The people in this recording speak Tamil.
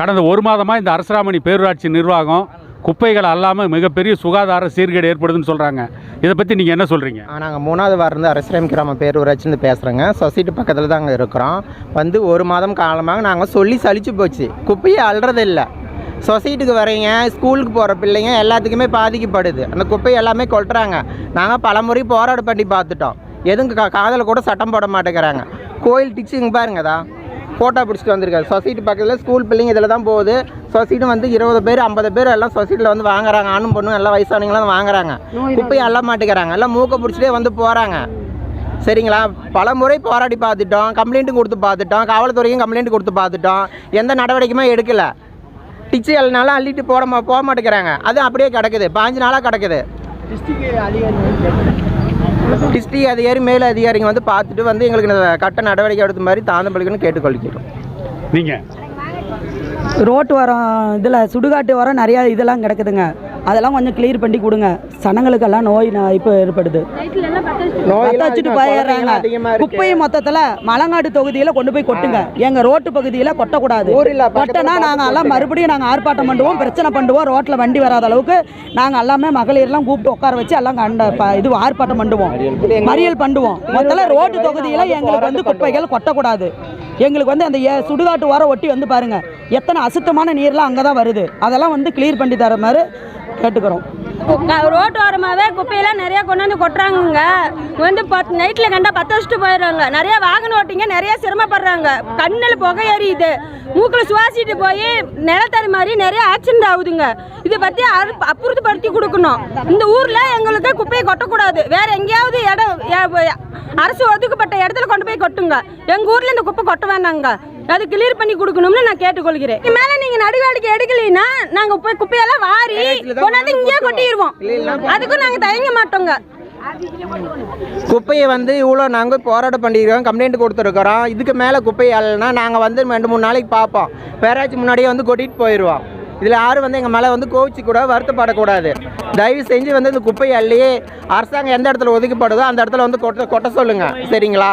கடந்த ஒரு மாதமாக இந்த அரசராமணி பேரூராட்சி நிர்வாகம் குப்பைகள் அல்லாமல் மிகப்பெரிய சுகாதார சீர்கேடு ஏற்படுதுன்னு சொல்கிறாங்க இதை பற்றி நீங்கள் என்ன சொல்கிறீங்க நாங்கள் மூணாவது வாரம் இருந்து கிராம பேரூராட்சின்னு பேசுகிறேங்க சொசைட்டி பக்கத்தில் தாங்க இருக்கிறோம். வந்து ஒரு மாதம் காலமாக நாங்கள் சொல்லி சளிச்சு போச்சு. குப்பையை அள்ளுறது இல்லை. சொசைட்டிக்கு வரீங்க ஸ்கூலுக்கு போகிற பிள்ளைங்க எல்லாத்துக்குமே பாதிக்கப்படுது. அந்த குப்பையை எல்லாமே கொட்டுறாங்க. நாங்கள் பலமுறை போராட பண்ணி பார்த்துட்டோம். எதுவும் கா கூட சட்டம் போட மாட்டேங்கிறாங்க. கோயில் டிச்சு இங்கே பாருங்கதான் ஃபோட்டோ பிடிச்சிட்டு வந்திருக்காரு. சொசைட்டி பக்கத்தில் ஸ்கூல் பிள்ளைங்க இதில் தான் போகுது. சொசைட்டி வந்து இருபது பேர் ஐம்பது பேர் எல்லாம் சொசைட்டியில் வந்து வாங்குறாங்க. ஆணும் பொண்ணும் எல்லாம் வயசானவங்களாம் வாங்குறாங்க. குப்பையை அள்ள மாட்டேங்கிறாங்க எல்லாம் மூக்கை பிடிச்சிட்டே வந்து போகிறாங்க சரிங்களா? பல முறை போராடி பார்த்துட்டோம். கம்ப்ளைண்ட்டும் கொடுத்து பார்த்துட்டோம். காவல்துறையும் கம்ப்ளைண்ட் கொடுத்து பார்த்துட்டோம். எந்த நடவடிக்கையுமே எடுக்கல. டிச்சு எல்லாம் அள்ளிட்டு போட போக மாட்டேங்கிறாங்க. அது அப்படியே கிடக்குது. பாஞ்சு நாளாக கிடக்குது. டிஸ்ட்ரிக் அதிகாரி மேல் அதிகாரிங்க வந்து பார்த்துட்டு வந்து எங்களுக்கு கட்ட நடவடிக்கை எடுத்த மாதிரி தாந்தப்பள்ளிக்குன்னு கேட்டுக்கொள்கிறோம். நீங்கள் ரோட்டு வரம் இதில் சுடுகாட்டு வரம் நிறையா இதெல்லாம் கிடக்குதுங்க. அதெல்லாம் கொஞ்சம் கிளியர் பண்ணி கொடுங்க. சனங்களுக்கெல்லாம் நோய் இப்போ ஏற்படுது. வச்சுட்டு போயிடுறாங்க குப்பையை மொத்தத்தில் மலங்காடு தொகுதியில் கொண்டு போய் கொட்டுங்க. எங்கள் ரோட்டு பகுதியில் கொட்டக்கூடாது. கொட்டினா நாங்கள் எல்லாம் மறுபடியும் நாங்கள் ஆர்ப்பாட்டம் பண்ணுவோம் பிரச்சனை பண்ணுவோம் ரோட்டில் வண்டி வராத அளவுக்கு நாங்கள் எல்லாமே மகளிர்லாம் கூப்பிட்டு உட்கார வச்சு எல்லாம் கண்ட இது ஆர்ப்பாட்டம் பண்ணுவோம். மறியல் பண்ணுவோம். மொத்தத்தில் ரோட்டு தொகுதியில் எங்களுக்கு வந்து குப்பைகள் கொட்டக்கூடாது. எங்களுக்கு வந்து அந்த ஏ- சுடுகாட்டு ஓரம் ஒட்டி வந்து பாருங்க. எத்தனை அசுத்தமான நீர்லாம் அங்கே தான் வருது? அதெல்லாம் வந்து கிளியர் பண்ணி தர மாதிரி கேட்டுக்கிறோம். ரோட்டு ஓரமாகவே குப்பையெல்லாம் நிறையா கொண்டு வந்து கொட்டுறாங்கங்க. வந்து பத் நைட்டில் கண்டா பற்ற வச்சுட்டு போயிடுறாங்க. நிறைய வாகனம் ஓட்டிங்க நிறையா சிரமப்படுறாங்க. கண்ணில் புகை எரியுது. மூக்கில் சுவாசிட்டு போய் நிலத்தறி மாதிரி நிறைய ஆக்சிடென்ட் ஆகுதுங்க. இதை பற்றி அப்புறத்துப்படுத்தி கொடுக்கணும். இந்த ஊரில் எங்களுக்கு குப்பையை கொட்டக்கூடாது. வேறு எங்கேயாவது இடம் அரசு ஒதுக்கப்பட்ட இடத்துல கொண்டு போய் கொட்டுங்க. எங்கள் ஊரில் இந்த குப்பை கொட்ட வேண்டாங்க அது கிளியர் பண்ணி கொடுக்கணும்னு நான் கேட்டுக்கொள்கிறேன். மேலே நீங்கள் நடவடிக்கை எடுக்கலைன்னா நாங்கள் போய் குப்பையெல்லாம் வாரி கொண்டாந்து இங்கேயே கொட்டிடுவோம் அதுக்கும் நாங்கள் தயங்க மாட்டோங்க. குப்பையை வந்து இவ்வளோ நாங்கள் போராட்டம் பண்ணியிருக்கோம் கம்ப்ளைண்ட் கொடுத்துருக்குறோம் இதுக்கு மேலே குப்பையை அள்ளனா நாங்கள் வந்து ரெண்டு மூணு நாளைக்கு பார்ப்போம். பேராட்சி முன்னாடியே வந்து கொட்டிட்டு போயிடுவோம் இதில் யாரும் வந்து எங்கள் மேலே வந்து கோவிச்சு கூட வருத்தப்படக்கூடாது. தயவு செஞ்சு வந்து இந்த குப்பையை அள்ளி அரசாங்கம் எந்த இடத்துல ஒதுக்கப்படுதோ அந்த இடத்துல வந்து கொட்ட கொட்ட சொல்லுங்கள் சரிங்களா?